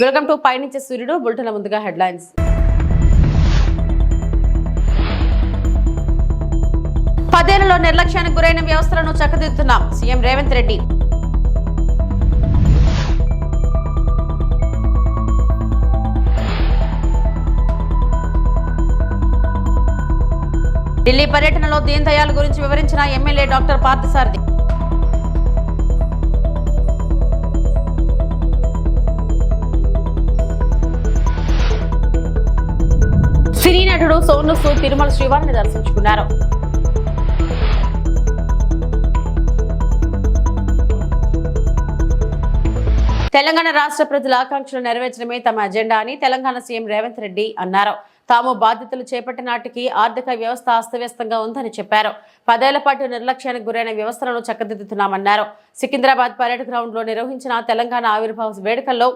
Welcome to పయనించే సూర్యుడు బులెటిన్ల ముందుగా హెడ్లైన్స్. పదేళ్ళలో నిర్లక్ష్యానికి గురైన వ్యవస్థలను చక్కదిద్దుతున్నాం సీఎం రేవంత్ రెడ్డి. ఢిల్లీ పర్యటనలో దీన్ దయాళ్ గురించి వివరించిన ఎమ్మెల్యే డాక్టర్ పార్థసారథి. నటుడు సోను సూద్ తిరుమల శ్రీవారిని దర్శించుకున్నారు. తెలంగాణ రాష్ట్ర ప్రజల ఆకాంక్షలు నెరవేర్చడమే తమ అజెండా అని తెలంగాణ సీఎం రేవంత్ రెడ్డి అన్నారు. తాము బాధ్యతలు చేపట్టిన నాటికి ఆర్థిక వ్యవస్థ అస్తవ్యస్తంగా ఉందని చెప్పారు. పదేళ్ళ పాటు నిర్లక్ష్యానికి గురైన వ్యవస్థలను చక్కదిద్దుతున్నామన్నారు. సికింద్రాబాద్ పరేడ్ గ్రౌండ్లో నిర్వహించిన తెలంగాణ ఆవిర్భావ వేడుకల్లో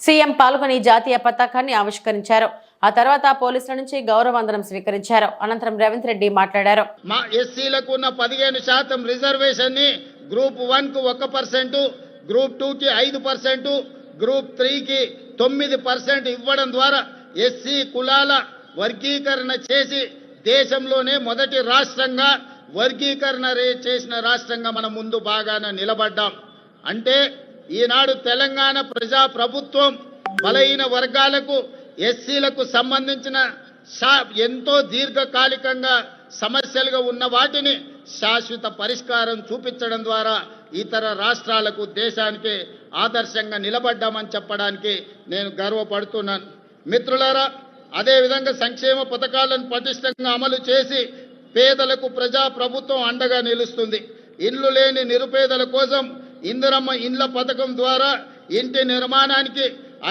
సీఎం పాల్గొని జాతీయ పతాకాన్ని ఆవిష్కరించారు. ఆ తర్వాత పోలీసుల నుంచి గౌరవందనం స్వీకరించారు. అనంతరం రేవంత్ రెడ్డి మాట్లాడారు. మా ఎస్సీలకు ఉన్న పదిహేను శాతం రిజర్వేషన్ని గ్రూప్ వన్కు ఒక పర్సెంట్ గ్రూప్ టూ కి ఐదు పర్సెంట్ గ్రూప్ త్రీకి తొమ్మిది పర్సెంట్ ఇవ్వడం ద్వారా ఎస్సీ కులాల వర్గీకరణ చేసి దేశంలోనే మొదటి రాష్ట్రంగా వర్గీకరణ రే- చేసిన రాష్ట్రంగా మనం ముందు బాగాన నిలబడ్డాం. అంటే ఈనాడు తెలంగాణ ప్రజా ప్రభుత్వం బలహీన వర్గాలకు ఎస్సీలకు సంబంధించిన ఎంతో దీర్ఘకాలికంగా సమస్యలుగా ఉన్న వాటిని శాశ్వత పరిష్కారం చూపించడం ద్వారా ఇతర రాష్ట్రాలకు దేశానికి ఆదర్శంగా నిలబడ్డామని చెప్పడానికి నేను గర్వపడుతున్నాను. మిత్రులారా అదేవిధంగా సంక్షేమ పథకాలను పటిష్టంగా అమలు చేసి పేదలకు ప్రజా ప్రభుత్వం అండగా నిలుస్తుంది. ఇండ్లు లేని నిరుపేదల కోసం ఇందిరమ్మ ఇండ్ల పథకం ద్వారా ఇంటి నిర్మాణానికి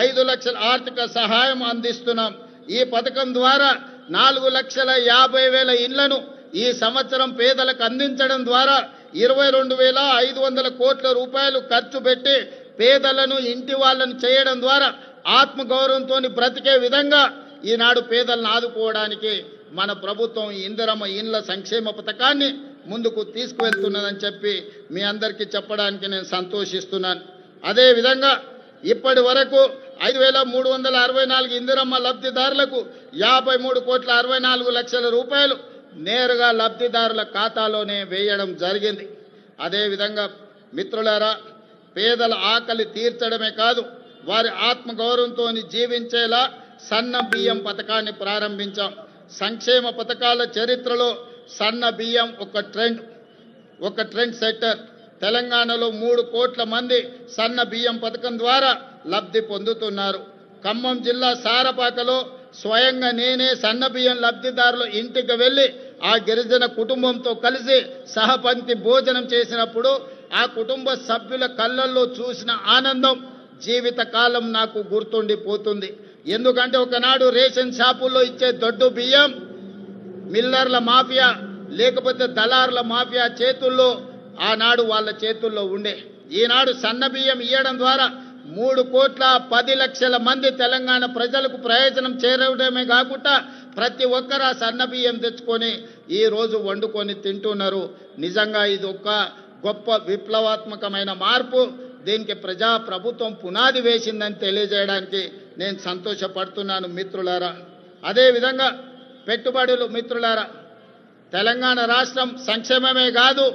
ఐదు లక్షల ఆర్థిక సహాయం అందిస్తున్నాం. ఈ పథకం ద్వారా నాలుగు లక్షల యాభై వేల ఇండ్లను ఈ సంవత్సరం పేదలకు అందించడం ద్వారా ఇరవై రెండు వేల ఐదు వందల కోట్ల రూపాయలు ఖర్చు పెట్టి పేదలను ఇంటి వాళ్ళను చేయడం ద్వారా ఆత్మగౌరవంతో బ్రతికే విధంగా ఈనాడు పేదలను ఆదుకోవడానికి మన ప్రభుత్వం ఇందిరమ్మ ఇండ్ల సంక్షేమ పథకాన్ని ముందుకు తీసుకువెళ్తున్నదని చెప్పి మీ అందరికీ చెప్పడానికి నేను సంతోషిస్తున్నాను. అదేవిధంగా ఇప్పటి వరకు ఐదు వేల మూడు వందల అరవై నాలుగు ఇందిరమ్మ లబ్ధిదారులకు యాభై మూడు కోట్ల అరవై నాలుగు లక్షల రూపాయలు నేరుగా లబ్ధిదారుల ఖాతాలోనే వేయడం జరిగింది. అదేవిధంగా మిత్రులారా పేదల ఆకలి తీర్చడమే కాదు వారి ఆత్మగౌరవంతో జీవించేలా సన్న బియ్యం పథకాన్ని ప్రారంభించాం. సంక్షేమ పథకాల చరిత్రలో సన్న బియ్యం ఒక ట్రెండ్ ఒక ట్రెండ్ సెట్టర్ తెలంగాణలో మూడు కోట్ల మంది సన్న బియ్యం పథకం ద్వారా లబ్ధి పొందుతున్నారు. ఖమ్మం జిల్లా సారపాకలో స్వయంగా నేనే సన్న బియ్యం లబ్ధిదారుల ఇంటికి వెళ్ళి ఆ గిరిజన కుటుంబంతో కలిసి సహపంక్తి భోజనం చేసినప్పుడు ఆ కుటుంబ సభ్యుల కళ్ళల్లో చూసిన ఆనందం జీవితకాలం నాకు గుర్తుండిపోతుంది. ఎందుకంటే ఒకనాడు రేషన్ షాపుల్లో ఇచ్చే దొడ్డు బియ్యం మిల్లర్ల మాఫియా లేకపోతే దళారుల మాఫియా చేతుల్లో ఆనాడు వాళ్ళ చేతుల్లో ఉండే. ఈనాడు సన్న బియ్యం ఇవ్వడం ద్వారా మూడు కోట్ల పది లక్షల మంది తెలంగాణ ప్రజలకు ప్రయోజనం చేరడమే కాకుండా ప్రతి ఒక్కరు ఆ సన్న బియ్యం తెచ్చుకొని ఈ రోజు వండుకొని తింటున్నారు. నిజంగా ఇది ఒక గొప్ప విప్లవాత్మకమైన మార్పు. దీనికి ప్రజా ప్రభుత్వం పునాది వేసిందని తెలియజేయడానికి నేను సంతోషపడుతున్నాను మిత్రులారా. అదేవిధంగా పెట్టుబడులు మిత్రులారా తెలంగాణ రాష్ట్రం సంక్షేమమే కాదు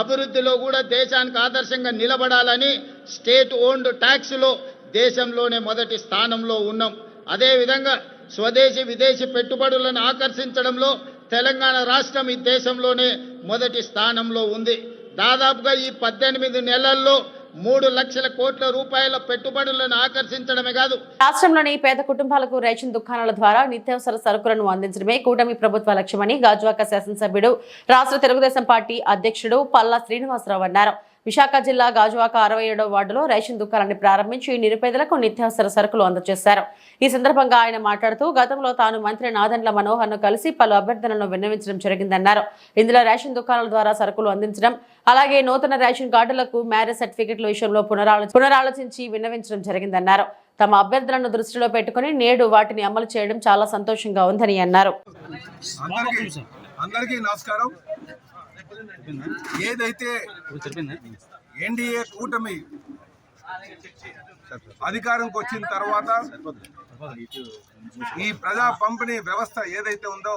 అభివృద్ధిలో కూడా దేశానికి ఆదర్శంగా నిలబడాలని స్టేట్ ఓన్డ్ ట్యాక్స్లో దేశంలోనే మొదటి స్థానంలో ఉన్నాం. అదేవిధంగా స్వదేశీ విదేశీ పెట్టుబడులను ఆకర్షించడంలో తెలంగాణ రాష్ట్రం ఈ దేశంలోనే మొదటి స్థానంలో ఉంది. దాదాపుగా ఈ పద్దెనిమిది నెలల్లో మూడు లక్షల కోట్ల రూపాయల పెట్టుబడులను ఆకర్షించడమే కాదు. రాష్ట్రంలోని పేద కుటుంబాలకు రేషన్ దుకాణాల ద్వారా నిత్యావసర సరుకులను అందించడమే కూటమి ప్రభుత్వ లక్ష్యమని గాజువాక శాసనసభ్యుడు రాష్ట్ర తెలుగుదేశం పార్టీ అధ్యక్షుడు పల్లా శ్రీనివాసరావు అన్నారు. విశాఖ జిల్లా గాజువాక అరవై ఏడవ వార్డులో రేషన్ దుకాణాన్ని ప్రారంభించి నిరుపేదలకు నిత్యావసర సరుకులు అందజేశారు. ఈ సందర్భంగా ఆయన మాట్లాడుతూ గతంలో తాను మంత్రి నాదెండ్ల మనోహర్ను కలిసి పలు అభ్యర్థనలను విన్నవించడం జరిగిందన్నారు. ఇందులో రేషన్ దుకాణాల ద్వారా సరుకులు అందించడం అలాగే నూతన రేషన్ కార్డులకు మ్యారేజ్ సర్టిఫికెట్ల విషయంలో పునరాలో పునరాలోచించి విన్నవించడం జరిగిందన్నారు. తమ అభ్యర్థులను దృష్టిలో పెట్టుకుని నేడు వాటిని అమలు చేయడం చాలా సంతోషంగా ఉందని అన్నారు. అందరికీ నమస్కారం. ఏదైతే ఎన్డీఏ కూటమి అధికారంకి వచ్చిన తర్వాత ఈ ప్రజా పంపిణీ వ్యవస్థ ఏదైతే ఉందో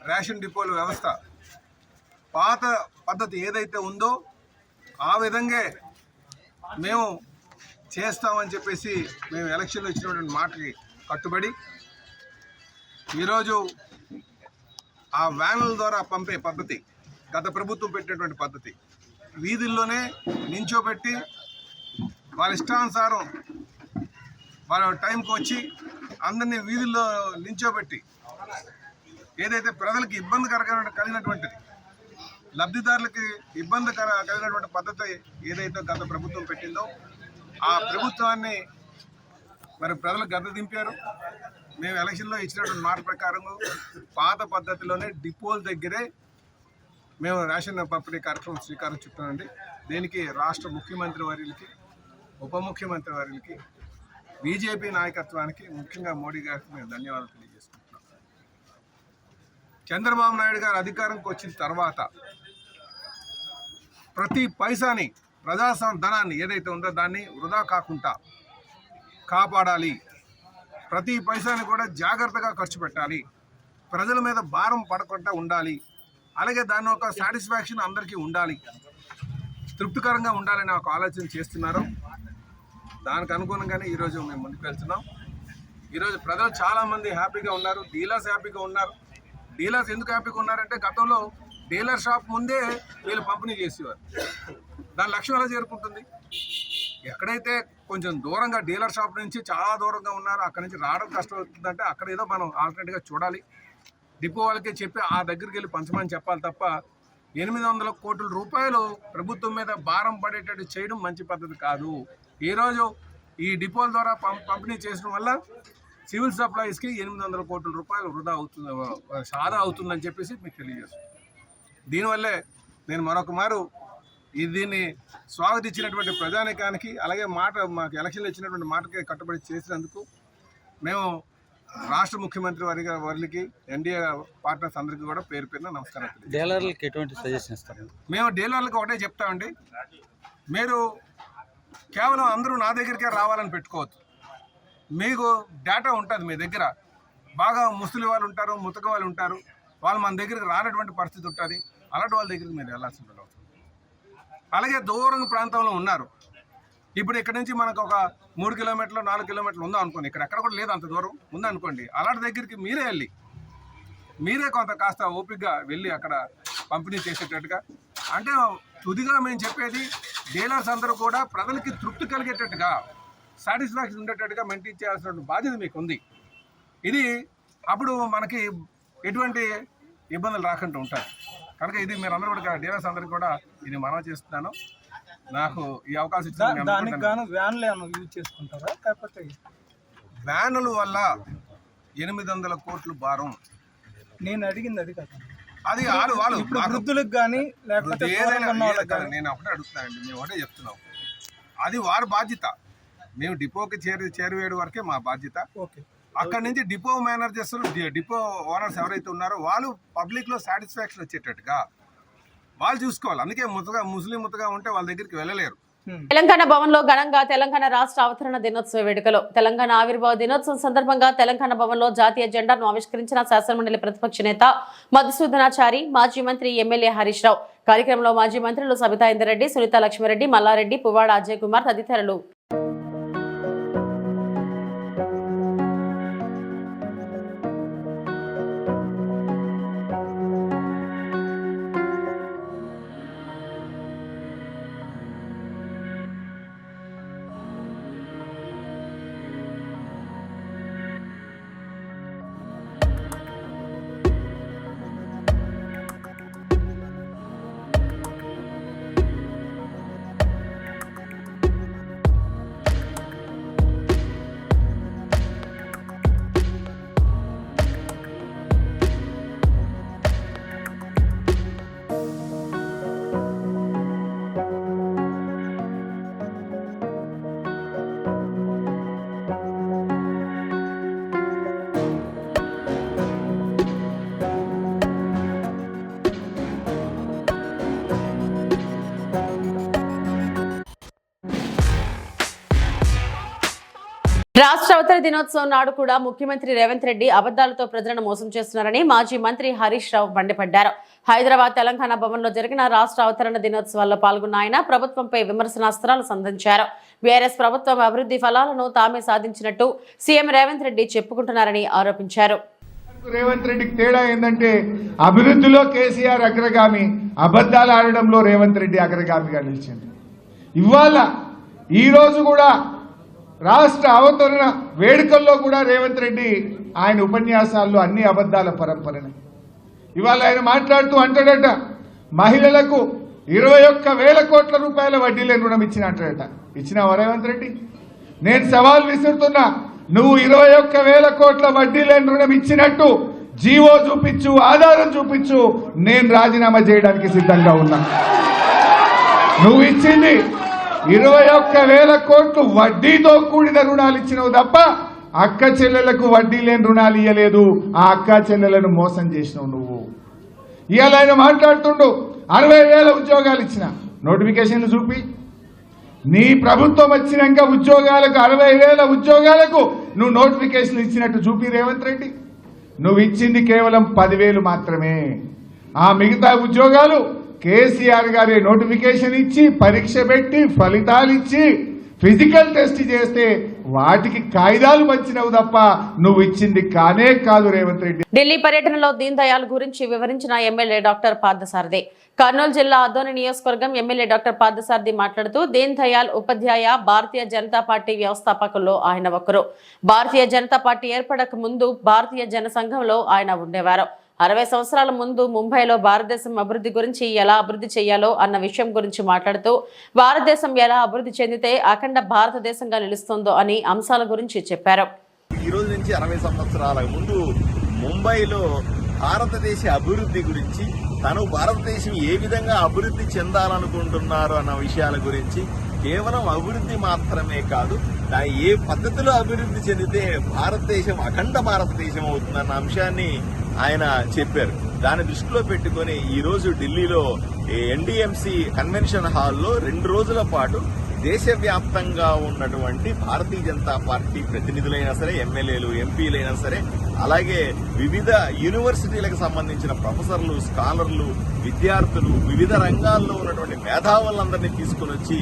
రేషన్ డిపోల వ్యవస్థ పాత పద్ధతి ఏదైతే ఉందో ఆ విధంగా మేము చేస్తామని చెప్పేసి మేము ఎలక్షన్లో ఇచ్చినటువంటి మాటకి కట్టుబడి ఈరోజు ఆ వ్యానుల ద్వారా పంపే పద్ధతి గత ప్రభుత్వం పెట్టినటువంటి పద్ధతి. వీధుల్లోనే నించోబెట్టి వాళ్ళ ఇష్టానుసారం వాళ్ళ టైంకి వచ్చి అందరినీ వీధుల్లో నించోబెట్టి ఏదైతే ప్రజలకు ఇబ్బందికరంగా కలిగినటువంటిది లబ్ధిదారులకి ఇబ్బందికర కలిగినటువంటి పద్ధతి ఏదైతే గత ప్రభుత్వం పెట్టిందో ఆ ప్రభుత్వాన్ని మరి ప్రజలు గద్ద దింపారు. మేము ఎలక్షన్లో ఇచ్చినటువంటి మాట ప్రకారం పాత పద్ధతిలోనే డిపోల దగ్గరే మేము రేషన్ పంపిణీ కార్యక్రమం శ్రీకారం చుట్టామండి దీనికి రాష్ట్ర ముఖ్యమంత్రి వర్యులకి ఉప ముఖ్యమంత్రి వర్యులకి బీజేపీ నాయకత్వానికి ముఖ్యంగా మోడీ గారికి మేము ధన్యవాదాలు తెలియజేసుకుంటున్నాం. చంద్రబాబు నాయుడు గారు అధికారంకి వచ్చిన తర్వాత ప్రతి పైసాని ప్రజాసం ధనాన్ని ఏదైతే ఉందో దాన్ని వృధా కాకుండా కాపాడాలి. ప్రతి పైసాని కూడా జాగ్రత్తగా ఖర్చు పెట్టాలి. ప్రజల మీద భారం పడకుండా ఉండాలి. అలాగే దాని ఒక సాటిస్ఫాక్షన్ అందరికీ ఉండాలి. తృప్తికరంగా ఉండాలని ఒక ఆలోచన చేస్తున్నారు. దానికి అనుగుణంగానే ఈరోజు మేము ముందుకు వెళ్తున్నాం. ఈరోజు ప్రజలు చాలామంది హ్యాపీగా ఉన్నారు. డీలర్స్ హ్యాపీగా ఉన్నారు. డీలర్స్ ఎందుకు హ్యాపీగా ఉన్నారంటే గతంలో డీలర్ షాప్ ముందే వీళ్ళు పంపిణీ చేసేవారు. దాని లక్ష్యం ఎలా చేరుకుంటుంది? ఎక్కడైతే కొంచెం దూరంగా డీలర్ షాప్ నుంచి చాలా దూరంగా ఉన్నారో అక్కడ నుంచి రావడం కష్టం అవుతుందంటే అక్కడ ఏదో మనం ఆల్టర్నేట్గా చూడాలి. డిపో వాళ్ళకే చెప్పి ఆ దగ్గరికి వెళ్ళి పంచమని చెప్పాలి తప్ప ఎనిమిది వందల కోట్ల రూపాయలు ప్రభుత్వం మీద భారం పడేటట్టు చేయడం మంచి పద్ధతి కాదు. ఈరోజు ఈ డిపోల ద్వారా పం పంపిణీ చేసడం వల్ల సివిల్ సప్లైస్కి ఎనిమిది వందల కోట్ల రూపాయలు వృధా అవుతుంది సాదా అవుతుందని చెప్పేసి మీకు తెలియజేస్తాను దీనివల్లే నేను మరొక మారు దీన్ని స్వాగతించినటువంటి ప్రజానికానికి అలాగే మాట మాకు ఎలక్షన్లు ఇచ్చినటువంటి మాటకి కట్టుబడి చేసినందుకు మేము రాష్ట్ర ముఖ్యమంత్రి వారి వారికి ఎన్డీఏ పార్ట్నర్స్ అందరికీ కూడా పేరు పేరున నమస్కారం. డీలర్లకి ఎటువంటి సజెషన్ ఇస్తారు? మేము డీలర్లకు ఒకటే చెప్తామండి మీరు కేవలం అందరూ నా దగ్గరికే రావాలని పెట్టుకోవద్దు. మీకు డేటా ఉంటుంది మీ దగ్గర. బాగా ముసలి వాళ్ళు ఉంటారు ముతక వాళ్ళు ఉంటారు. వాళ్ళు మన దగ్గరికి రానటువంటి పరిస్థితి ఉంటుంది. అలాంటి వాళ్ళ దగ్గరికి మీరు వెళ్ళాల్సి ఉంటుంది అలాగే దూరం ప్రాంతంలో ఉన్నారు. ఇప్పుడు ఇక్కడ నుంచి మనకు ఒక మూడు కిలోమీటర్లు నాలుగు కిలోమీటర్లు ఉందా అనుకోండి. ఇక్కడ ఎక్కడ కూడా లేదు అంత దూరం. ఉందనుకోండి అలాంటి దగ్గరికి మీరే వెళ్ళి మీరే కొంత కాస్త ఓపికగా వెళ్ళి అక్కడ పంపిణీ చేసేటట్టుగా. అంటే తుదిగా మేము చెప్పేది డీలర్స్ అందరూ కూడా ప్రజలకి తృప్తి కలిగేటట్టుగా సాటిస్ఫాక్షన్ ఉండేటట్టుగా మెయింటైన్ చేయాల్సిన బాధ్యత మీకు ఉంది ఇది అప్పుడు మనకి ఎటువంటి ఇబ్బందులు రాకుండా ఉంటాయి. కనుక ఇది మీరు అందరూ కూడా డీలర్స్ అందరికీ కూడా ఇది మనం చేస్తున్నాను. నాకు ఈ అవకాశం ఇచ్చిన దానికి గాను వ్యాన్లు ఏమైనా యూజ్ చేసుకుంటారా? లేకపోతే వ్యానుల వల్ల ఎనిమిది వందల కోట్లు భారం. నేను అడిగింది అది కదా. అది వాళ్ళు వాళ్ళు ఇప్పుడు వృద్ధులకు కానీ లేకపోతే ఏదైనా నేను ఒకటే అడుగుతున్నానండి మేము ఒకటే చెప్తున్నాం. అది వారి బాధ్యత. మేము డిపోకి చేరి చేరువేడు వరకే మా బాధ్యత. ఓకే. అక్కడ నుంచి డిపో మేనేజర్స్ డిపో ఓనర్స్ ఎవరైతే ఉన్నారో వాళ్ళు పబ్లిక్లో సాటిస్ఫాక్షన్ వచ్చేటట్టుగా వాళ్ళు చూసుకోవాలి. అందుకే ముతగా ముస్లిం ముతగా ఉంటే వాళ్ళ దగ్గరికి వెళ్ళలేరు. తెలంగాణ భవన్లో ఘనంగా తెలంగాణ రాష్ట్ర అవతరణ దినోత్సవ వేడుకలు తెలంగాణ ఆవిర్భావ దినోత్సవం సందర్భంగా తెలంగాణ భవన్లో జాతీయ జెండాను ఆవిష్కరించిన శాసనమండలి ప్రతిపక్ష నేత మధుసూదనాచారి మాజీ మంత్రి ఎమ్మెల్యే హరీష్ రావు. కార్యక్రమంలో మాజీ మంత్రులు సబితా ఇందరెడ్డి సునీత లక్ష్మారెడ్డి మల్లారెడ్డి పువ్వాడ అజయ్ కుమార్ తదితరులు. రాష్ట్ర అవతర దినోత్సవం నాడు కూడా ముఖ్యమంత్రి రేవంత్ రెడ్డి అబద్దాలతో ప్రజలను మోసం చేస్తున్నారని మాజీ మంత్రి హరీష్ రావు మండిపడ్డారు. హైదరాబాద్ తెలంగాణ భవన్లో జరిగిన రాష్ట్ర అవతరణ దినోత్సవాల్లో పాల్గొన్న ఆయన ప్రభుత్వంపై విమర్శనాస్త్రాలు సంధించారు. బీఆర్ఎస్ ప్రభుత్వం అభివృద్ధి ఫలాలను తామే సాధించినట్టు సీఎం రేవంత్ రెడ్డి చెప్పుకుంటున్నారని ఆరోపించారు. రేవంత్ రెడ్డికి తేడా ఏంటంటే అభివృద్ధిలో కేసీఆర్ అగ్రగామి అబద్ధాలు ఆడడంలో రేవంత్ రెడ్డి అగ్రగామిగా నిలిచింది. ఇవాళ ఈ రోజు కూడా రాష్ట్ర అవతరణ వేడుకల్లో కూడా రేవంత్ రెడ్డి ఆయన ఉపన్యాసాల్లో అన్ని అబద్ధాల పరంపరనే. ఇవాళ ఆయన మాట్లాడుతూ అంటాడట మహిళలకు ఇరవై ఒక్క వేల కోట్ల రూపాయల వడ్డీ లేని రుణం ఇచ్చిన అంటాడట. ఇచ్చినావా రేవంత్ రెడ్డి? నేను సవాల్ విసురుతున్నా నువ్వు ఇరవై ఒక్క వేల కోట్ల వడ్డీ లేని రుణం ఇచ్చినట్టు జీవో చూపించు ఆధారం చూపించు నేను రాజీనామా చేయడానికి సిద్ధంగా ఉన్నా. నువ్వు ఇచ్చింది ఇరవై ఒక్క వేల కోట్లు వడ్డీతో కూడిన రుణాలు ఇచ్చినావు తప్ప అక్క చెల్లెలకు వడ్డీ లేని రుణాలు ఇయ్యలేదు. ఆ అక్క చెల్లెలను మోసం చేసినావు నువ్వు. ఇవాళ ఆయన మాట్లాడుతుండు అరవై వేల ఉద్యోగాలు ఇచ్చిన. నోటిఫికేషన్లు చూపి. నీ ప్రభుత్వం వచ్చినాక ఉద్యోగాలకు అరవై వేల ఉద్యోగాలకు నువ్వు నోటిఫికేషన్ ఇచ్చినట్టు చూపి రేవంత్ రెడ్డి. నువ్వు ఇచ్చింది కేవలం పదివేలు మాత్రమే. ఆ మిగతా ఉద్యోగాలు కేసీఆర్ గారి నోటిఫికేషన్ ఇచ్చి పరీక్ష పెట్టి ఫలితాలు ఇచ్చి ఫిజికల్ టెస్ట్ చేస్తే వాటికి కాగితాలు పంచినవు తప్ప నువ్వు ఇచ్చింది కానే కాదు రేవంత్ రెడ్డి. ఢిల్లీ పర్యటనలో దీన్ దయాల్ గురించి వివరించిన ఎమ్మెల్యే డాక్టర్ పార్థసారథి. కర్నూలు జిల్లా అదోని నియోజకవర్గం ఎమ్మెల్యే డాక్టర్ పార్థసారథి మాట్లాడుతూ దీన్ దయాల్ ఉపాధ్యాయ భారతీయ జనతా పార్టీ వ్యవస్థాపకుల్లో ఆయన ఒకరు. భారతీయ జనతా పార్టీ ఏర్పడక ముందు భారతీయ జనసంఘంలో ఆయన ఉండేవారు. అరవై సంవత్సరాల ముందు ముంబైలో భారతదేశం అభివృద్ధి గురించి ఎలా అభివృద్ధి చేయాలో అన్న విషయం గురించి మాట్లాడుతూ భారతదేశం ఎలా అభివృద్ధి చెందితే అఖండ భారతదేశంగా నిలుస్తుందో అని అంశాల గురించి చెప్పారు. ఈ రోజు నుంచి అరవై సంవత్సరాల ముందు ముంబైలో భారతదేశ అభివృద్ధి గురించి తను భారతదేశం ఏ విధంగా అభివృద్ధి చెందాలనుకుంటున్నారు అన్న విషయాల గురించి కేవలం అభివృద్ధి మాత్రమే కాదు దా- ఏ పద్ధతిలో అభివృద్ధి చెందితే భారతదేశం అఖండ భారతదేశం అవుతుందన్న అంశాన్ని ఆయన చెప్పారు. దాని దృష్టిలో పెట్టుకొని ఈరోజు ఢిల్లీలో ఎన్డీఎంసీ కన్వెన్షన్ హాల్లో రెండు రోజుల పాటు దేశవ్యాప్తంగా ఉన్నటువంటి భారతీయ జనతా పార్టీ ప్రతినిధులైనా సరే ఎమ్మెల్యేలు ఎంపీలైనా సరే అలాగే వివిధ యూనివర్సిటీలకు సంబంధించిన ప్రొఫెసర్లు స్కాలర్లు విద్యార్థులు వివిధ రంగాల్లో ఉన్నటువంటి మేధావులందరినీ తీసుకుని వచ్చి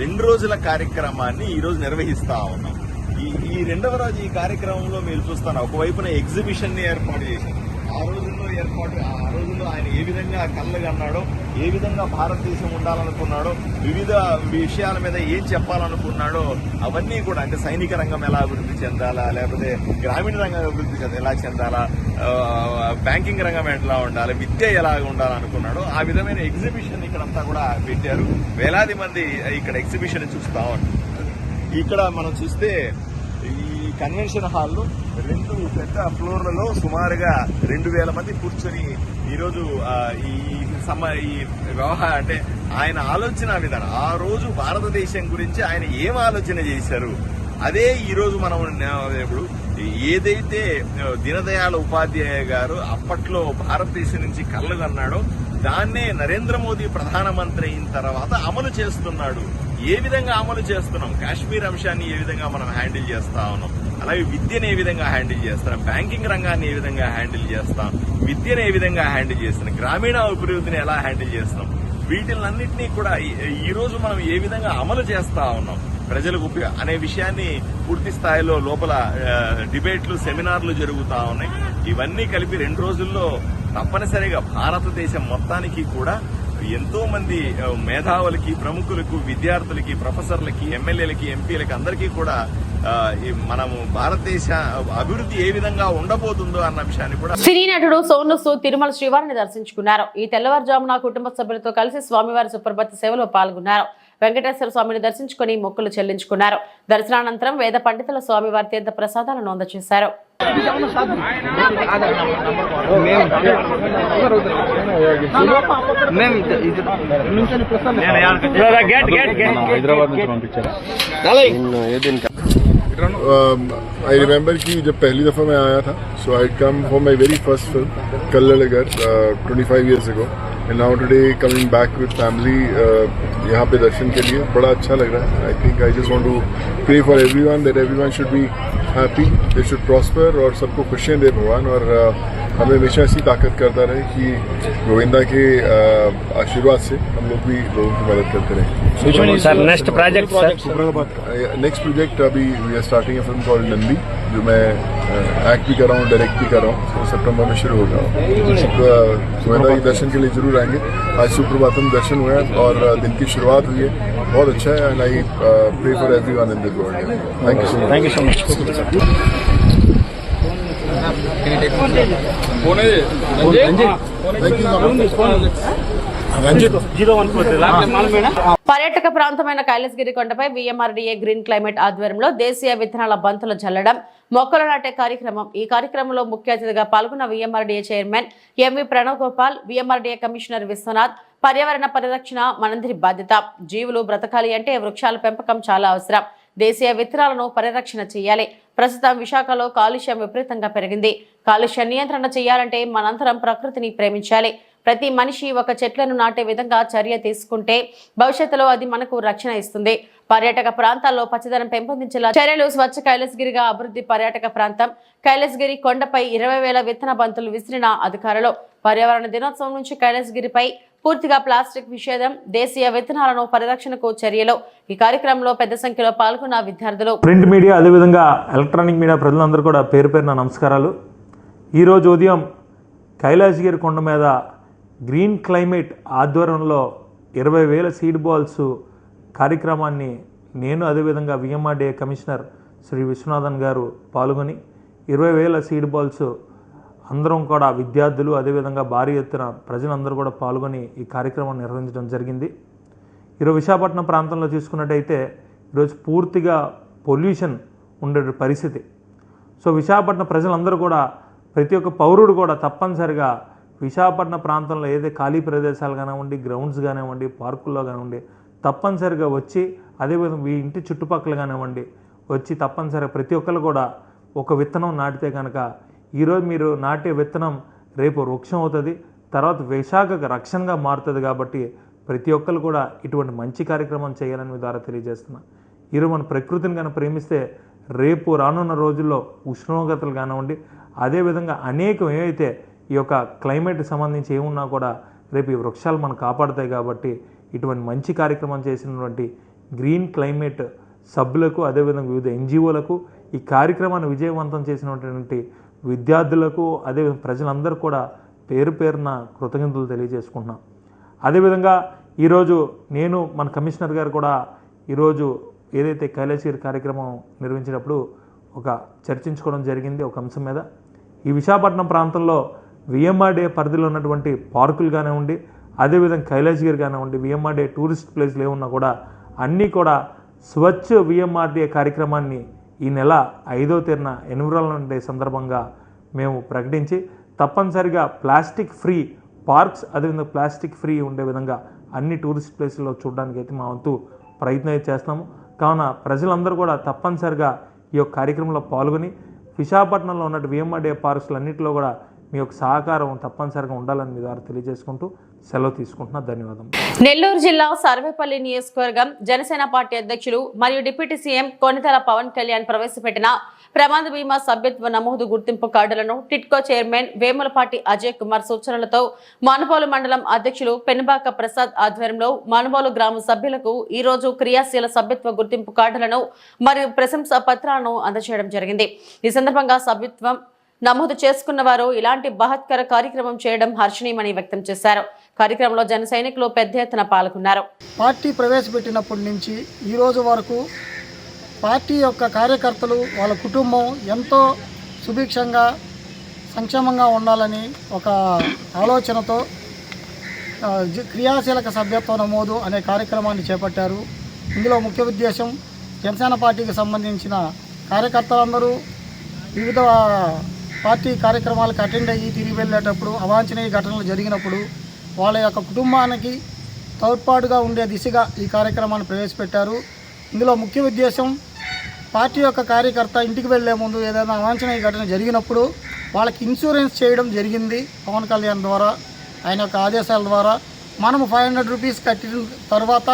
రెండు రోజుల కార్యక్రమాన్ని ఈరోజు నిర్వహిస్తా ఉన్నాం. ఈ ఈ రెండవ రోజు ఈ కార్యక్రమంలో మీరు చూస్తాను ఒకవైపున ఎగ్జిబిషన్ని ఏర్పాటు చేశారు. ఆ రోజు ఏర్పాటు ఆ రోజుల్లో ఆయన ఏ విధంగా కళ్ళు కన్నాడో ఏ విధంగా భారతదేశం ఉండాలనుకున్నాడో వివిధ విషయాల మీద ఏం చెప్పాలనుకున్నాడో అవన్నీ కూడా అంటే సైనిక రంగం ఎలా అభివృద్ధి చెందాలా లేకపోతే గ్రామీణ రంగం అభివృద్ధి చెంద- ఎలా చెందాలా బ్యాంకింగ్ రంగం ఎట్లా ఉండాలి విద్య ఎలా ఉండాలనుకున్నాడో ఆ విధమైన ఎగ్జిబిషన్ ఇక్కడంతా కూడా పెట్టారు. వేలాది మంది ఇక్కడ ఎగ్జిబిషన్ చూస్తా ఉంటారు ఇక్కడ మనం చూస్తే కన్వెన్షన్ హాల్లో రెండు పెద్ద ఫ్లోర్లలో సుమారుగా రెండు వేల మంది కూర్చొని ఈరోజు ఈ సమ ఈ వ్యవహారం అంటే ఆయన ఆలోచన విధానం ఆ రోజు భారతదేశం గురించి ఆయన ఏం ఆలోచన చేశారు? అదే ఈరోజు మనం ఇప్పుడు ఏదైతే దీనదయాళ ఉపాధ్యాయ గారు అప్పట్లో భారతదేశం నుంచి కళ్ళు కన్నాడో దాన్నే నరేంద్ర మోదీ ప్రధానమంత్రి అయిన తర్వాత అమలు చేస్తున్నాడు. ఏ విధంగా అమలు చేస్తున్నాం? కాశ్మీర్ అంశాన్ని ఏ విధంగా మనం హ్యాండిల్ చేస్తా ఉన్నాం? అలాగే విద్యను ఏ విధంగా హ్యాండిల్ చేస్తాను బ్యాంకింగ్ రంగాన్ని ఏ విధంగా హ్యాండిల్ చేస్తాం? విద్యను ఏ విధంగా హ్యాండిల్ చేస్తాను గ్రామీణ అభివృద్ధిని ఎలా హ్యాండిల్ చేస్తున్నాం వీటిలన్నింటినీ కూడా ఈ- రోజు మనం ఏ విధంగా అమలు చేస్తా ఉన్నాం? ప్రజలకు ఉపయోగ అనే విషయాన్ని పూర్తి స్థాయిలో లోపల డిబేట్లు సెమినార్లు జరుగుతా ఉన్నాయి. ఇవన్నీ కలిపి రెండు రోజుల్లో తప్పనిసరిగా భారతదేశం మొత్తానికి కూడా ఎంతో మంది మేధావులకి ప్రముఖులకు విద్యార్థులకి ప్రొఫెసర్లకి ఎమ్మెల్యేలకి ఎంపీలకి అందరికీ కూడా ఈ మనము భారతదేశ అభివృద్ధి ఏ విధంగా ఉండబోతుందో అన్న విషయాన్ని కూడా సినీ నటుడు సోను సూద్ తిరుమల శ్రీవారిని దర్శించుకున్నారు ఈ తెల్లవారుజామున కుటుంబ సభ్యులతో కలిసి స్వామివారి సుప్రభాత సేవలో పాల్గొన్నారు వెంకటేశ్వర స్వామిని దర్శించుకుని మొక్కులు చెల్లించుకున్నారు దర్శనానంతరం వేద పండితుల స్వామివారి తీర్థ ప్రసాదాలను అందజేశారు హైదరాబాద్ నుంచి పంపించారు आई रिमेंबर um, कि जब पहली दफ़ा मैं आया था so I come for my very first film कल twenty five years ago and now today coming back with family यहाँ पे दर्शन के लिए, बड़ा अच्छा लग रहा है। I think I just want to pray for every one that every one should be happy, they should prosper और सबको खुशियाँ दे भगवान और uh, हमें हमेशा ऐसी ताकत करता रहे कि गोविंदा के uh, आशीर्वाद से हम लोग भी लोगों की मदद करते रहे। Sir next project next project अभी we are starting film called Nandi जो मैं एक्ट भी कर रहा हूँ डायरेक्ट भी कर रहा हूँ। तो सितंबर में शुरू होगा। गोविंदा के दर्शन के लिए ज़रूर आएँगे। आज सुप्रभातम दर्शन हुए हैं और uh, दिन की शुरुआत हुई है। बहुत अच्छा है and I pray for everyone in this world thank you so much thank you so much పర్యాటక ప్రాంతమైన కైలాసగిరి కొండపై విఎంఆర్డీఏ గ్రీన్ క్లైమేట్ ఆధ్వర్యంలో దేశీయ విత్తనాల బంతులు చల్లడం మొక్కలు నాటే కార్యక్రమం ఈ కార్యక్రమంలో ముఖ్య అతిథిగా పాల్గొన్న VMRDA chairman MV Pranav Gopal VMRDA commissioner Vishwanath పర్యావరణ పరిరక్షణ మనందరి బాధ్యత. జీవులు బ్రతకాలి అంటే వృక్షాల పెంపకం చాలా అవసరం. దేశీయ విత్తనాలను పరిరక్షణ చేయాలి. ప్రస్తుతం విశాఖలో కాలుష్యం విపరీతంగా పెరిగింది. కాలుష్య నియంత్రణ చేయాలంటే మనంతరం ప్రకృతిని ప్రేమించాలి. ప్రతి మనిషి ఒక చెట్లను నాటే విధంగా చర్య తీసుకుంటే భవిష్యత్తులో అది మనకు రక్షణ ఇస్తుంది. పర్యాటక ప్రాంతాల్లో పచ్చదనం పెంపొందించేలా చర్యలు స్వచ్ఛ కైలాసగిరిగా అభివృద్ధి పర్యాటక ప్రాంతం. కైలాసగిరి కొండపై ఇరవై వేల విత్తన బంతులు విసిరిన అధికారులు. పర్యావరణ దినోత్సవం నుంచి కైలాసగిరిపై పూర్తిగా ప్లాస్టిక్ నిషేధం దేశీయ విత్తనాలను పరిరక్షణకు చర్యలు. ఈ కార్యక్రమంలో పెద్ద సంఖ్యలో పాల్గొన్న విద్యార్థులు. ప్రింట్ మీడియా అదేవిధంగా ఎలక్ట్రానిక్ మీడియా ప్రజలందరూ కూడా పేరు పేరున నమస్కారాలు. ఈరోజు ఉదయం కైలాసగిరి కొండ మీద గ్రీన్ క్లైమేట్ ఆధ్వర్యంలో ఇరవై వేల సీడ్ బాల్స్ కార్యక్రమాన్ని నేను అదేవిధంగా విఎంఆర్డీఏ కమిషనర్ శ్రీ విశ్వనాథన్ గారు పాల్గొని ఇరవై వేల సీడ్ బాల్స్ అందరం కూడా విద్యార్థులు అదేవిధంగా భారీ ఎత్తున ప్రజలందరూ కూడా పాల్గొని ఈ కార్యక్రమాన్ని నిర్వహించడం జరిగింది. ఈరోజు విశాఖపట్నం ప్రాంతంలో చూసుకున్నట్టయితే ఈరోజు పూర్తిగా పొల్యూషన్ ఉండే పరిస్థితి. సో విశాఖపట్నం ప్రజలందరూ కూడా ప్రతి ఒక్క పౌరుడు కూడా తప్పనిసరిగా విశాఖపట్నం ప్రాంతంలో ఏదైతే ఖాళీ ప్రదేశాలు కానివ్వండి గ్రౌండ్స్ కానివ్వండి పార్కుల్లో కానివ్వండి తప్పనిసరిగా వచ్చి అదేవిధంగా మీ ఇంటి చుట్టుపక్కల కానివ్వండి వచ్చి తప్పనిసరిగా ప్రతి ఒక్కరు కూడా ఒక విత్తనం నాటితే కనుక ఈరోజు మీరు నాటే విత్తనం రేపు వృక్షం అవుతుంది తర్వాత విశాఖకు రక్షణగా మారుతుంది కాబట్టి ప్రతి ఒక్కరు కూడా ఇటువంటి మంచి కార్యక్రమం చేయాలని మీ ద్వారా తెలియజేస్తున్నా. ఈరోజు మన ప్రకృతిని కనుక ప్రేమిస్తే రేపు రానున్న రోజుల్లో ఉష్ణోగ్రతలు కానివ్వండి అదేవిధంగా అనేకం ఏవైతే ఈ యొక్క క్లైమేట్కి సంబంధించి ఏమున్నా కూడా రేపు ఈ వృక్షాలు మనం కాపాడుతాయి కాబట్టి ఇటువంటి మంచి కార్యక్రమం చేసినటువంటి గ్రీన్ క్లైమేట్ సభ్యులకు అదేవిధంగా వివిధ ఎన్జిఓలకు ఈ కార్యక్రమాన్ని విజయవంతం చేసినటువంటి విద్యార్థులకు అదేవిధంగా ప్రజలందరూ కూడా పేరు పేరున కృతజ్ఞతలు తెలియజేసుకుంటున్నాం. అదేవిధంగా ఈరోజు నేను మన కమిషనర్ గారు కూడా ఈరోజు ఏదైతే కైలాసగిరి కార్యక్రమం నిర్వహించినప్పుడు ఒక చర్చించుకోవడం జరిగింది ఒక అంశం మీద. ఈ విశాఖపట్నం ప్రాంతంలో విఎంఆర్డే పరిధిలో ఉన్నటువంటి పార్కులు కానివ్వండి అదేవిధంగా కైలాసగిరి కానివ్వండి విఎంఆర్డే టూరిస్ట్ ప్లేస్లు ఏమున్నా కూడా అన్నీ కూడా స్వచ్ఛ విఎంఆర్డే కార్యక్రమాన్ని ఈ నెల ఐదో తేదీన ఎన్విరాన్మెంట్ డే సందర్భంగా మేము ప్రకటించి తప్పనిసరిగా ప్లాస్టిక్ ఫ్రీ పార్క్స్ అదేవిధంగా ప్లాస్టిక్ ఫ్రీ ఉండే విధంగా అన్ని టూరిస్ట్ ప్లేస్లో చూడడానికి అయితే మా వంతు ప్రయత్నం అయితే చేస్తాము కావున ప్రజలందరూ కూడా తప్పనిసరిగా ఈ యొక్క కార్యక్రమంలో పాల్గొని విశాఖపట్నంలో ఉన్నట్టు విఎంఆర్డే పార్క్స్లన్నింటిలో కూడా మీ యొక్క సహకారం తప్పనిసరిగా ఉండాలని మీ ద్వారా తెలియజేసుకుంటూ సెలవు తీసుకుంటున్నా ధన్యవాదం నెల్లూరు జిల్లా సర్వేపల్లి నియోజకవర్గం జనసేన పార్టీ అధ్యక్షులు మరియు డిప్యూటీ సీఎం కొనితల పవన్ కళ్యాణ్ ప్రవేశపెట్టిన ప్రమాద బీమా సభ్యత్వ నమోదు గుర్తింపు కార్డులను టిట్కో చైర్మన్ వేములపాటి అజయ్ కుమార్ సూచనలతో మానుపాలు మండలం అధ్యక్షులు పెనుబాక ప్రసాద్ ఆధ్వర్యంలో మానుపాలు గ్రామ సభ్యులకు ఈ రోజు క్రియాశీల సభ్యత్వ గుర్తింపు కార్డులను మరియు ప్రశంసా పత్రాలను అందజేయడం జరిగింది. ఈ సందర్భంగా సభ్యత్వం నమోదు చేసుకున్న వారు ఇలాంటి బహత్కర కార్యక్రమం చేయడం హర్షణీయమని వ్యక్తం చేశారు. కార్యక్రమంలో జన సైనికులు పెద్ద ఎత్తున పాల్గొన్నారు. పార్టీ ప్రవేశపెట్టినప్పటి నుంచి ఈ రోజు వరకు పార్టీ యొక్క కార్యకర్తలు వాళ్ళ కుటుంబం ఎంతో సుభిక్షంగా సంక్షేమంగా ఉండాలని ఒక ఆలోచనతో క్రియాశీలక సభ్యత్వ నమోదు అనే కార్యక్రమాన్ని చేపట్టారు. ఇందులో ముఖ్య ఉద్దేశం జనసేన పార్టీకి సంబంధించిన కార్యకర్తలందరూ వివిధ పార్టీ కార్యక్రమాలకు అటెండ్ అయ్యి తిరిగి వెళ్ళేటప్పుడు అవాంఛనీయ ఘటనలు జరిగినప్పుడు వాళ్ళ యొక్క కుటుంబానికి తోడ్పాటుగా ఉండే దిశగా ఈ కార్యక్రమాన్ని ప్రవేశపెట్టారు. ఇందులో ముఖ్య ఉద్దేశం పార్టీ యొక్క కార్యకర్త ఇంటికి వెళ్ళే ముందు ఏదైనా అవాంఛనీయ ఘటన జరిగినప్పుడు వాళ్ళకి ఇన్సూరెన్స్ చేయడం జరిగింది పవన్ కళ్యాణ్ ద్వారా ఆయన యొక్క ఆదేశాల ద్వారా. మనము ఫైవ్ హండ్రెడ్ రూపీస్ కట్టిన తర్వాత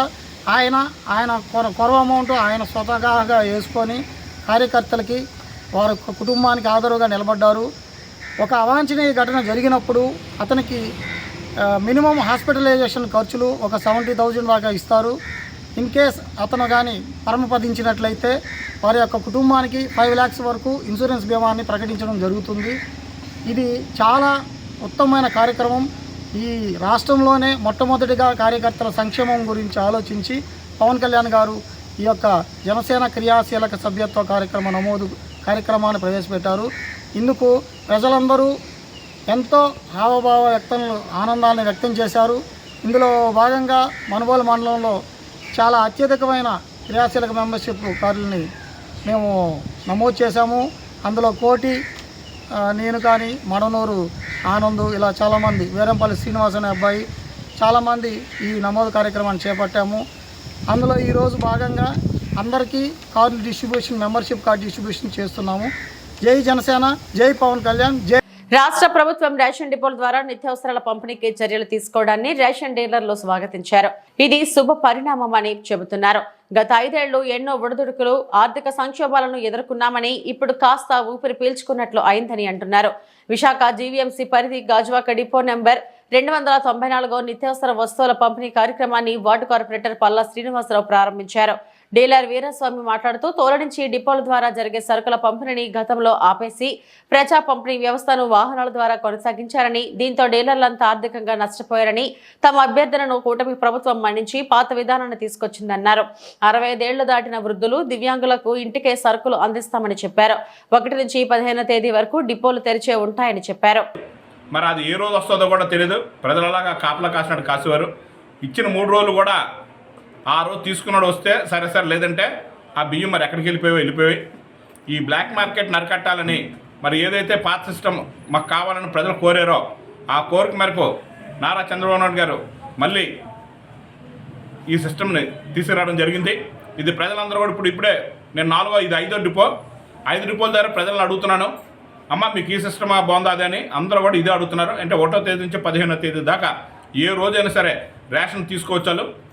ఆయన ఆయన కొర కొరవ అమౌంట్ ఆయన స్వతహాగా వేసుకొని కార్యకర్తలకి వారి యొక్క కుటుంబానికి ఆదరుగా నిలబడ్డారు. ఒక అవాంఛనీయ ఘటన జరిగినప్పుడు అతనికి మినిమం హాస్పిటలైజేషన్ ఖర్చులు ఒక సెవెంటీ థౌజండ్ దాకా ఇస్తారు. ఇన్ కేస్ అతను కానీ పరమపదించినట్లయితే వారి యొక్క కుటుంబానికి ఫైవ్ ల్యాక్స్ వరకు ఇన్సూరెన్స్ బీమాని ప్రకటించడం జరుగుతుంది. ఇది చాలా ఉత్తమమైన కార్యక్రమం. ఈ రాష్ట్రంలోనే మొట్టమొదటిగా కార్యకర్తల సంక్షేమం గురించి ఆలోచించి పవన్ కళ్యాణ్ గారు ఈ యొక్క జనసేన క్రియాశీలక సభ్యత్వ కార్యక్రమ నమోదు కార్యక్రమాన్ని ప్రవేశపెట్టారు. ఇందుకు ప్రజలందరూ ఎంతో హావభావ వ్యక్తలు ఆనందాన్ని వ్యక్తం చేశారు. ఇందులో భాగంగా మనుబోలు మండలంలో చాలా అత్యధికమైన క్రియాశీలక మెంబర్షిప్ కార్డులని మేము నమోదు చేశాము. అందులో కోటి నేను కానీ మడనూరు ఆనందు ఇలా చాలామంది వీరంపల్లి శ్రీనివాస్ అనే అబ్బాయి చాలామంది ఈ నమోదు కార్యక్రమాన్ని చేపట్టాము. అందులో ఈరోజు భాగంగా అందరికీ card distribution membership card distribution చేస్తున్నాము. జై జనసేన జై పవన్ కళ్యాణ్ జై రాష్ట్ర ప్రభుత్వం రేషన్ డిపోల ద్వారా నిత్యావసరాల పంపిణీకి చర్యలు తీసుకోవడాన్ని రేషన్ డీలర్లు స్వాగతించారు. ఇది శుభ పరిణామమని చెబుతున్నారు. గత ఐదేళ్ళు ఎన్నో ఒడిదుడుకులు ఆర్థిక సంక్షోభాలను ఎదుర్కొన్నామని ఇప్పుడు కాస్త ఊపిరి పీల్చుకున్నట్లు అయిందని అంటున్నారు. విశాఖ జీవీఎంసీ పరిధి గాజువాక డిపో నెంబర్ రెండు వందల తొంభై నాలుగో నిత్యావసర వస్తువుల పంపిణీ కార్యక్రమాన్ని వార్డు కార్పొరేటర్ పల్లా శ్రీనివాసరావు ప్రారంభించారు. డీలర్ వీరస్వామి మాట్లాడుతూ తోల నుంచి డిపోల ద్వారా జరిగే సరుకుల పంపిణీని గతంలో ఆపేసి ప్రజా పంపిణీ వ్యవస్థను వాహనాల ద్వారా కొనసాగించారని దీంతో డీలర్లంతా ఆర్థికంగా నష్టపోయారని తమ అభ్యర్థనను కూటమి ప్రభుత్వం మన్నించి పాత విధానాన్ని తీసుకొచ్చిందన్నారు. అరవై ఐదేళ్ళు దాటిన వృద్ధులు దివ్యాంగులకు ఇంటికే సరుకులు అందిస్తామని చెప్పారు. ఒకటి నుంచి పదిహేనో తేదీ వరకు డిపోలు తెరిచే ఉంటాయని చెప్పారు. మరి అది ఏ రోజు వస్తుందో కూడా తెలియదు ప్రజలలాగా కాపలా కాసినట్టు కాసేవారు. ఇచ్చిన మూడు రోజులు కూడా ఆ రోజు తీసుకున్నాడు వస్తే సరే సరే లేదంటే ఆ బియ్యం మరి ఎక్కడికి వెళ్ళిపోయి వెళ్ళిపోయి ఈ బ్లాక్ మార్కెట్ నరికట్టాలని మరి ఏదైతే పాత సిస్టమ్ మాకు కావాలని ప్రజలు కోరారో ఆ కోరిక మేరకు నారా చంద్రబాబు నాయుడు గారు మళ్ళీ ఈ సిస్టమ్ని తీసుకురావడం జరిగింది. ఇది ప్రజలందరూ కూడా ఇప్పుడు ఇప్పుడే నేను నాలుగో ఇది ఐదో డిపో. ఐదు డిపోల ద్వారా ప్రజలను అడుగుతున్నాను. అమ్మ మీకు ఈ సిస్టమ్ బాగుందా అది అని అందరూ కూడా ఇదే అడుగుతున్నారు. అంటే ఒకటో తేదీ నుంచి పదిహేనో తేదీ దాకా ఏ రోజైనా సరే రేషన్ తీసుకోవచ్చాలు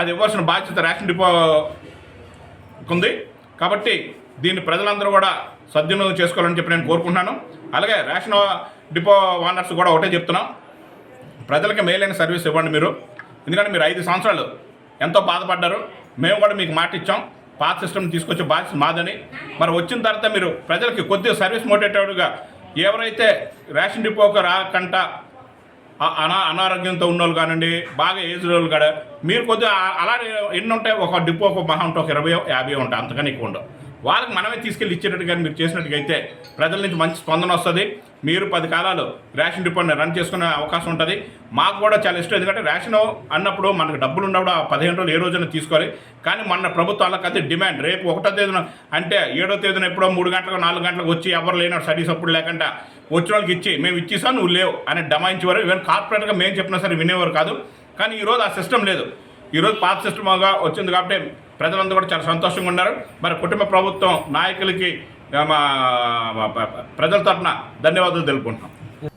అది ఇవ్వాల్సిన బాధ్యత రేషన్ డిపోకుంది ఉంది కాబట్టి దీన్ని ప్రజలందరూ కూడా సద్వినియోగం చేసుకోవాలని చెప్పి నేను కోరుకుంటున్నాను. అలాగే రేషన్ డిపో ఓనర్స్ కూడా ఒకటే చెప్తున్నాం. ప్రజలకి మేలైన సర్వీస్ ఇవ్వండి మీరు. ఎందుకంటే మీరు ఐదు సంవత్సరాలు ఎంతో బాధపడ్డారు. మేము కూడా మీకు మాట ఇచ్చాం. పాత సిస్టమ్ తీసుకొచ్చే బాధ్యత మాదని. మరి వచ్చిన తర్వాత మీరు ప్రజలకి కొద్దిగా సర్వీస్ మోటేటెడ్గా ఎవరైతే రేషన్ డిపోకి రాకుండా అనా అనారోగ్యంతో ఉన్నోళ్ళు కానివ్వండి బాగా ఏజ్ వాళ్ళు కాడ మీరు కొద్దిగా ఆ- అలానే ఎన్ని ఉంటాయి ఒక డిపో ఒక మహా ఉంటే ఒక ఇరవై యాభై ఉంటాయి అంతకని ఎక్కువ ఉండవు. వాళ్ళకి మనమే తీసుకెళ్ళి ఇచ్చేటట్టుగా మీరు చేసినట్టుగైతే అయితే ప్రజల నుంచి మంచి స్పందన వస్తుంది. మీరు పది కాలాలు రేషన్ డిపోని రన్ చేసుకునే అవకాశం ఉంటుంది. మాకు కూడా చాలా ఇష్టం. ఎందుకంటే రేషన్ అన్నప్పుడు మనకు డబ్బులు ఉన్నప్పుడు ఆ పదిహేను రోజులు ఏ రోజున తీసుకోవాలి. కానీ మన ప్రభుత్వాలకు అయితే డిమాండ్. రేపు ఒకటో తేదీన అంటే ఏడో తేదీన ఎప్పుడో మూడు గంటలకు నాలుగు గంటలకు వచ్చి ఎవరు లేనాడు స్టడీస్ అప్పుడు లేకుండా వచ్చిన వాళ్ళకి ఇచ్చి మేము ఇచ్చేసాం నువ్వు లేవు అని డమాయించేవారు ఈవెన్ కార్పొరేట్గా మేము చెప్పినా సరే వినేవారు కాదు. కానీ ఈరోజు ఆ సిస్టమ్ లేదు. ఈరోజు పాత సిస్టమ్గా వచ్చింది కాబట్టి ప్రజలందరూ కూడా చాలా సంతోషంగా ఉన్నారు. మరి కుటుంబ ప్రభుత్వం నాయకులకి మా ప్రజల తరఫున ధన్యవాదాలు తెలుపుకుంటున్నాం.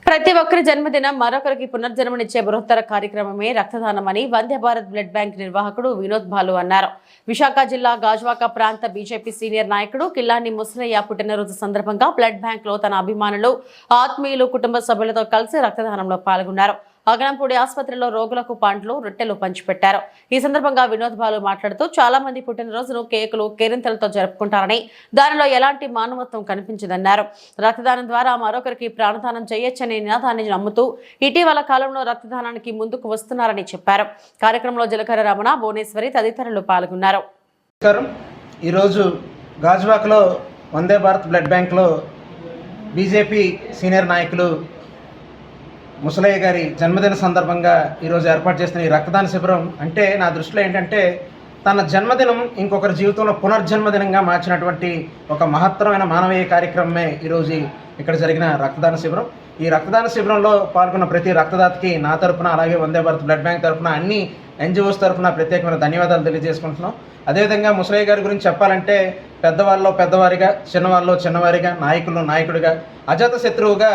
ప్రతి ఒక్కరి జన్మదినం మరొకరికి పునర్జన్మనిచ్చే బృహత్తర కార్యక్రమమే రక్తదానమని వందే భారత్ బ్లడ్ బ్యాంక్ నిర్వాహకుడు వినోద్ బాలు అన్నారు. విశాఖ జిల్లా గాజ్వాక ప్రాంత బీజేపీ సీనియర్ నాయకుడు కిల్లాని ముసలయ్య పుట్టినరోజు సందర్భంగా బ్లడ్ బ్యాంక్లో తన అభిమానులు ఆత్మీయులు కుటుంబ సభ్యులతో కలిసి రక్తదానంలో పాల్గొన్నారు. అగనంపూడి ఆసుపత్రిలో రోగులకు పండ్లు రొట్టెలు పంచిపెట్టారు. ఈ సందర్భంగా వినోద్ బాలు మాట్లాడుతూ చాలా మంది పుట్టినరోజును కేకులు కేరింతలతో జరుపుకుంటారని దానిలో ఎలాంటి మానవత్వం కనిపించదన్నారు. రక్తదానం ద్వారా మరొకరికి ప్రాణదానం చేయొచ్చనే నినాదాన్ని నమ్ముతూ ఇటీవల కాలంలో రక్తదానానికి ముందుకు వస్తున్నారని చెప్పారు. కార్యక్రమంలో జలకర రమణ భువనేశ్వరి తదితరులు పాల్గొన్నారు. ఈరోజు గాజువాకలో వందే భారత్ బ్లడ్ బ్యాంక్లో బీజేపీ సీనియర్ నాయకులు ముసలయ్య గారి జన్మదిన సందర్భంగా ఈరోజు ఏర్పాటు చేస్తున్న ఈ రక్తదాన శిబిరం అంటే నా దృష్టిలో ఏంటంటే తన జన్మదినం ఇంకొకరి జీవితంలో పునర్జన్మదినంగా మార్చినటువంటి ఒక మహత్తరమైన మానవీయ కార్యక్రమమే ఈరోజు ఇక్కడ జరిగిన రక్తదాన శిబిరం. ఈ రక్తదాన శిబిరంలో పాల్గొన్న ప్రతి రక్తదాతకి నా తరపున అలాగే వందే భారత్ బ్లడ్ బ్యాంక్ తరపున అన్ని ఎన్జిఓస్ తరఫున ప్రత్యేకమైన ధన్యవాదాలు తెలియజేసుకుంటున్నాం. అదేవిధంగా ముసలయ్య గారి గురించి చెప్పాలంటే పెద్దవాళ్ళలో పెద్దవారిగా చిన్నవాళ్ళలో చిన్నవారిగా నాయకులు నాయకుడిగా అజాత శత్రువుగా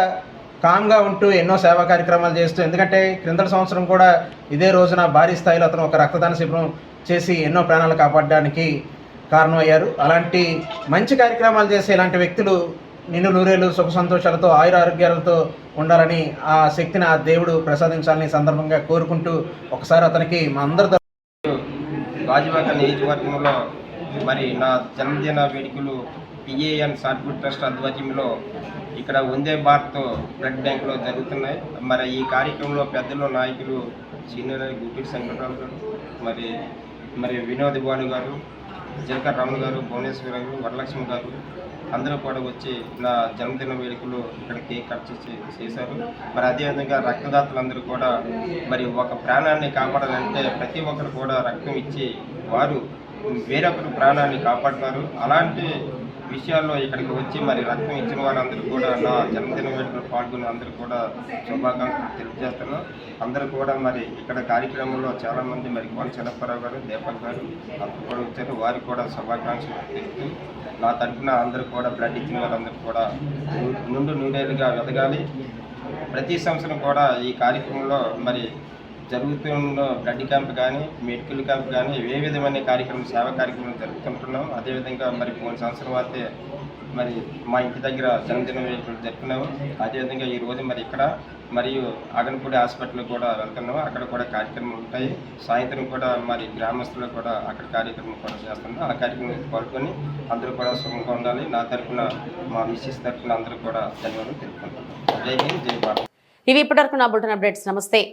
కామ్గా ఉంటూ ఎన్నో సేవా కార్యక్రమాలు చేస్తూ ఎందుకంటే క్రిందటి సంవత్సరం కూడా ఇదే రోజున భారీ స్థాయిలో అతను ఒక రక్తదాన శిబిరం చేసి ఎన్నో ప్రాణాలు కాపాడడానికి కారణమయ్యారు. అలాంటి మంచి కార్యక్రమాలు చేసే ఇలాంటి వ్యక్తులు నిన్ను నూరేలు సుఖ సంతోషాలతో ఆయుర ఆరోగ్యాలతో ఉండాలని ఆ శక్తిని ఆ దేవుడు ప్రసాదించాలని సందర్భంగా కోరుకుంటూ ఒకసారి అతనికి మా అందరి గాజువాక నియోజకవర్గంలో మరి నా జన్మదిన వేడుకలు పిఏఎన్ సార్ట్ఫుడ్ ట్రస్ట్ ఆధ్వర్యంలో ఇక్కడ వందే భారత్ బ్లడ్ బ్యాంక్లో జరుగుతున్నాయి. మరి ఈ కార్యక్రమంలో పెద్దలు నాయకులు సీనియర్ గుడ్డి శంకర్రావు గారు మరి మరి వినోద్ భాను గారు జనకర్ రమణ గారు భువనేశ్వర్ గారు వరలక్ష్మి గారు అందరూ కూడా వచ్చి నా జన్మదిన వేడుకలు ఇక్కడ కేక్ కట్ చేసి చేశారు. మరి అదేవిధంగా రక్తదాతలందరూ కూడా మరి ఒక ప్రాణాన్ని కాపాడాలంటే ప్రతి ఒక్కరు కూడా రక్తం ఇచ్చి వారు వేరొకరు ప్రాణాన్ని కాపాడుతారు. అలాంటి విషయాల్లో ఇక్కడికి వచ్చి మరి రక్తం ఇచ్చిన వాళ్ళందరూ కూడా నా జన్మదిన వేడుకలు పాల్గొని అందరూ కూడా శుభాకాంక్షలు తెలియజేస్తున్నాను అందరూ కూడా మరి ఇక్కడ కార్యక్రమంలో చాలామంది మరి కోన చిన్నప్పరావు గారు దీపక్ గారు అందరూ కూడా వచ్చారు. వారికి కూడా శుభాకాంక్షలు తెలుపుతూ నా తరఫున అందరూ కూడా బ్లడ్ ఇచ్చిన వాళ్ళందరూ కూడా నుండు నూనెలుగా వెదగాలి. ప్రతి సంవత్సరం కూడా ఈ కార్యక్రమంలో మరి జరుగుతున్న బ్లడ్ క్యాంప్ కానీ మెడికల్ క్యాంప్ కానీ ఏ విధమైన కార్యక్రమం సేవా కార్యక్రమం జరుపుకుంటున్నాం అదేవిధంగా మరి మూడు సంవత్సరం అయితే మరి మా ఇంటి దగ్గర జన్మదినం జరుపుకున్నాము. అదేవిధంగా ఈ రోజు మరి ఇక్కడ మరియు అగనపూడి హాస్పిటల్ కూడా వెళ్తున్నాము. అక్కడ కూడా కార్యక్రమాలు ఉంటాయి. సాయంత్రం కూడా మరి గ్రామస్తులు కూడా అక్కడ కార్యక్రమం కూడా చేస్తున్నాం ఆ కార్యక్రమం పాల్గొని అందరూ కూడా సుఖంగా ఉండాలి. నా తరఫున మా మిస్సెస్ తరఫున అందరూ కూడా ధన్యవాదాలు తెలుపుకుంటున్నాం. జై హింద్ జై భారత్. ఇవి ఇప్పటివరకు నా బుల్టన్ అప్డేట్స్. నమస్తే.